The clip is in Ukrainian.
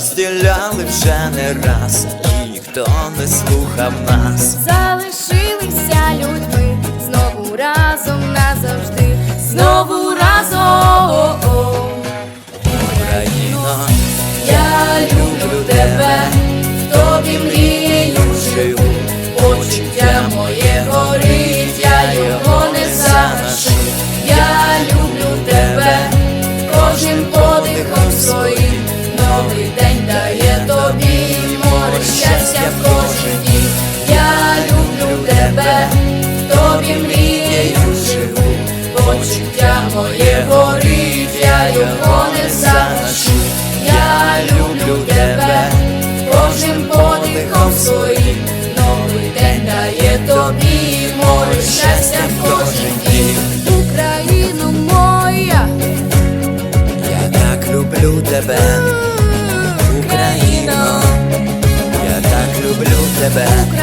розділяли вже не раз, і ніхто не слухав нас. залишилися людьми, знову разом назавжди, знову разом. Україно, Я люблю тебе, в тобі мрію щастя в кожен дім. Я люблю тебе, в тобі мрію живу, почуття моє горить, я його не залишу. Я люблю тебе, кожним подихом своїм, новий день дає тобі, море щастя в кожен дім. Україно моя, я так люблю тебе, Україно, тебе.